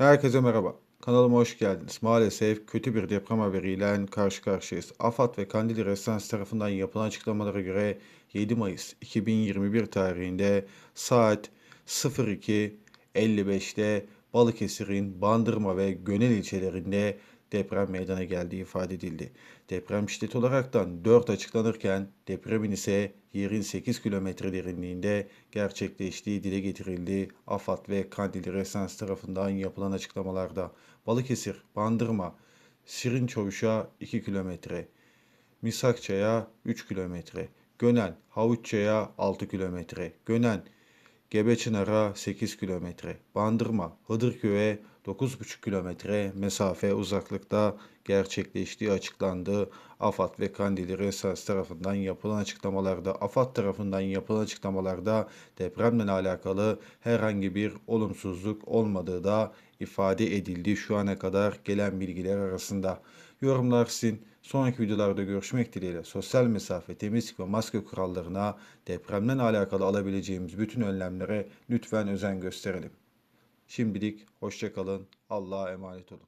Herkese merhaba. Kanalıma hoş geldiniz. Maalesef kötü bir deprem haberiyle karşı karşıyayız. AFAD ve Kandili Restans tarafından yapılan açıklamalara göre 7 Mayıs 2021 tarihinde saat 02.55'te Balıkesir'in Bandırma ve Gönel ilçelerinde deprem meydana geldiği ifade edildi. Deprem şiddeti olaraktan 4 açıklanırken depremin ise yerin 8 kilometre derinliğinde gerçekleştiği dile getirildi. AFAD ve Kandili Resans tarafından yapılan açıklamalarda Balıkesir, Bandırma, Şirinçavuş'a 2 kilometre, Misakça'ya 3 kilometre, Gönen, Havuçça'ya 6 kilometre, Gönen, Gebeçınar'a 8 kilometre, Bandırma, Hıdırköy'e 9,5 kilometre mesafe uzaklıkta gerçekleştiği açıklandı. AFAD ve Kandili Resans tarafından yapılan açıklamalarda, AFAD tarafından yapılan açıklamalarda depremle alakalı herhangi bir olumsuzluk olmadığı da ifade edildi şu ana kadar gelen bilgiler arasında. Yorumlar sizin. Sonraki videolarda görüşmek dileğiyle sosyal mesafe, temizlik ve maske kurallarına depremden alakalı alabileceğimiz bütün önlemlere lütfen özen gösterelim. Şimdilik hoşça kalın. Allah'a emanet olun.